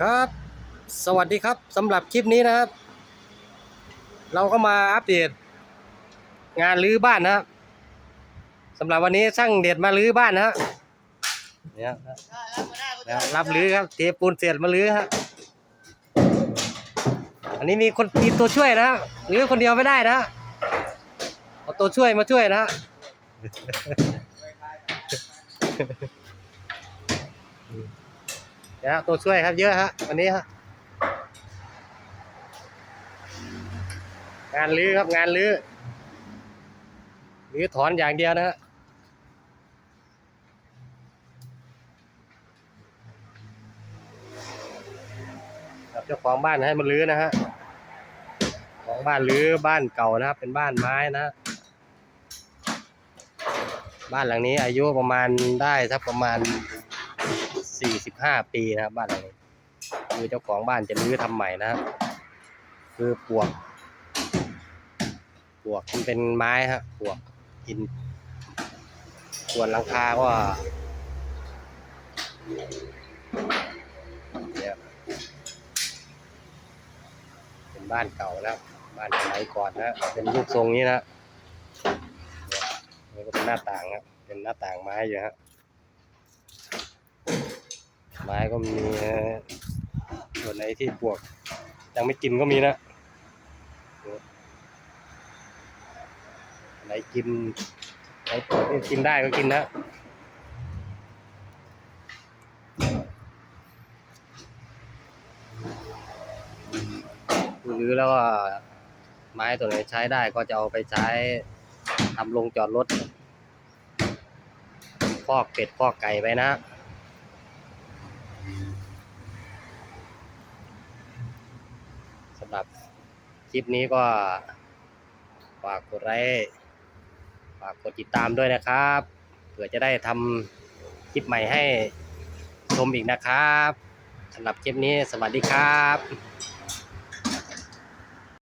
ครับ สวัสดีครับสำหรับคลิปนี้นะครับ เราก็มาอัปเดต งานรื้อบ้านนะครับสำหรับวันนี้ช่างเด็ดมารื้อบ้านนะฮะเนี่ยนะรับรื้อครับเทปูนเสร็จมารื้อฮะอันนี้มีคนมีตัวช่วยนะฮะรื้อคนเดียวไม่ได้นะฮะเอาตัวช่วยมาช่วยนะฮะ เดี๋ยวตัวช่วยครับเยอะฮะวันนี้ฮะงานรื้อครับงานรื้อรื้อถอนอย่างเดียวนะฮะเจ้าของบ้านให้มารื้อนะฮะของบ้านรื้อบ้านเก่านะครับ เป็นบ้านไม้นะฮะบ้านหลังนี้อายุประมาณได้สักประมาณ สี่สิบห้าปีนะครับบ้านหลังนี้คือเจ้าของบ้านจะรื้อทำใหม่นะครับ คือปวก ปวกมันเป็นไม้ฮะปวกกิน ส่วนหลังคาก็เนี่ยเป็นบ้านเก่านะบ้านสมัยก่อนนะเป็นรูปทรงนี้นะนี่ก็เป็นหน้าต่างครับเป็นหน้าต่างไม้อยู่ฮะ ไม้ก็มีนะส่วนไหนที่ปวก ยังไม่กินก็มีนะไหนกินไหนปวกกินได้ก็กินนะหรือแล้วก็ไม้ตัวไหนใช้ได้ก็จะเอาไปใช้ทำลงจอดรถฟอกเป็ดฟอกไก่ไปนะำหรับคลิปนี้ก็ฝากกดไลค์ฝากกดติดตามด้วยนะครับเผื่อจะได้ทำคลิปใหม่ให้ชมอีกนะครับสำหรับคลิปนี้สวัสดีครับ